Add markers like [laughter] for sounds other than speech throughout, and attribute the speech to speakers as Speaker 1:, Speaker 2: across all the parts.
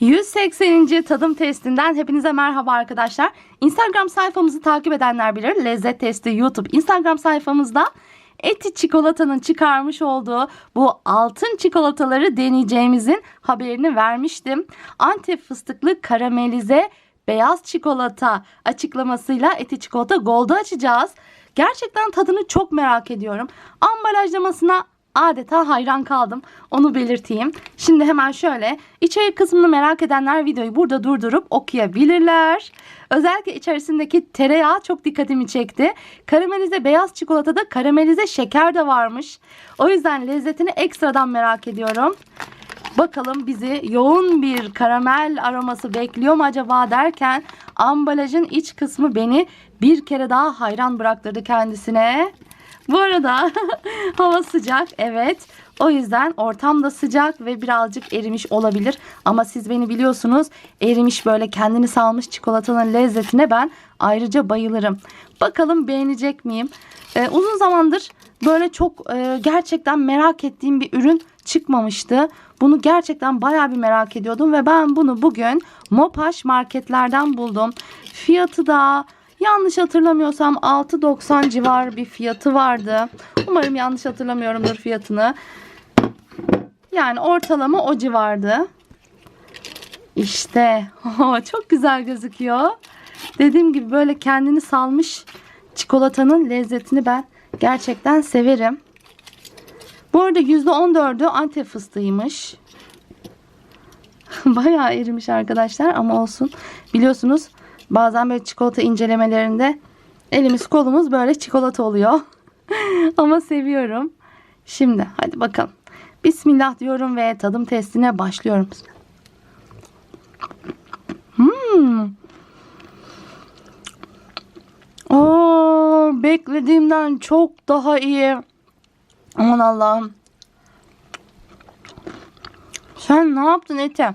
Speaker 1: 180. tadım testinden hepinize merhaba arkadaşlar. Instagram sayfamızı takip edenler bilir. Lezzet Testi YouTube Instagram sayfamızda Eti Çikolata'nın çıkarmış olduğu bu altın çikolataları deneyeceğimizin haberini vermiştim. Antep fıstıklı karamelize beyaz çikolata açıklamasıyla Eti Çikolata Gold'u açacağız. Gerçekten tadını çok merak ediyorum. Ambalajlamasına adeta hayran kaldım. Onu belirteyim. Şimdi hemen şöyle içerik kısmını merak edenler videoyu burada durdurup okuyabilirler. Özellikle içerisindeki tereyağı çok dikkatimi çekti. Karamelize beyaz çikolatada karamelize şeker de varmış. O yüzden lezzetini ekstradan merak ediyorum. Bakalım bizi yoğun bir karamel aroması bekliyor mu acaba derken ambalajın iç kısmı beni bir kere daha hayran bıraktırdı kendisine. Bu arada [laughs] hava sıcak evet. O yüzden ortam da sıcak ve birazcık erimiş olabilir. Ama siz beni biliyorsunuz erimiş böyle kendini salmış çikolatanın lezzetine ben ayrıca bayılırım. Bakalım beğenecek miyim? Ee, uzun zamandır böyle çok e, gerçekten merak ettiğim bir ürün çıkmamıştı. Bunu gerçekten bayağı bir merak ediyordum ve ben bunu bugün Mopaş marketlerden buldum. Fiyatı da yanlış hatırlamıyorsam 6.90 civar bir fiyatı vardı. Umarım yanlış hatırlamıyorumdur fiyatını. Yani ortalama o civardı. İşte [laughs] çok güzel gözüküyor. Dediğim gibi böyle kendini salmış çikolatanın lezzetini ben gerçekten severim. Bu arada %14'ü Antep fıstığıymış. [laughs] Bayağı erimiş arkadaşlar ama olsun. Biliyorsunuz bazen böyle çikolata incelemelerinde elimiz kolumuz böyle çikolata oluyor. [laughs] ama seviyorum. Şimdi hadi bakalım. Bismillah diyorum ve tadım testine başlıyorum. Hmm. Oo, beklediğimden çok daha iyi. Aman Allah'ım. Sen ne yaptın Ete?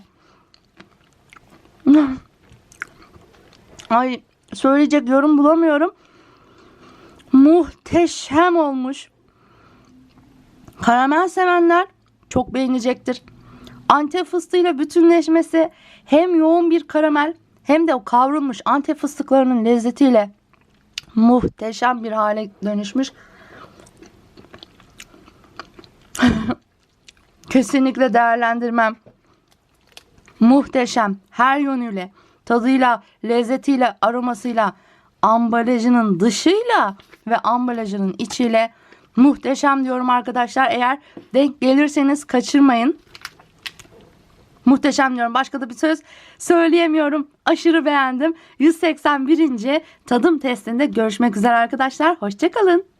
Speaker 1: Ay söyleyecek yorum bulamıyorum. Muhteşem olmuş. Karamel sevenler çok beğenecektir. Antep fıstığıyla bütünleşmesi hem yoğun bir karamel hem de o kavrulmuş Antep fıstıklarının lezzetiyle muhteşem bir hale dönüşmüş. [laughs] Kesinlikle değerlendirmem. Muhteşem her yönüyle, tadıyla, lezzetiyle, aromasıyla, ambalajının dışıyla ve ambalajının içiyle muhteşem diyorum arkadaşlar. Eğer denk gelirseniz kaçırmayın. Muhteşem diyorum. Başka da bir söz söyleyemiyorum. Aşırı beğendim. 181. tadım testinde görüşmek üzere arkadaşlar. Hoşçakalın.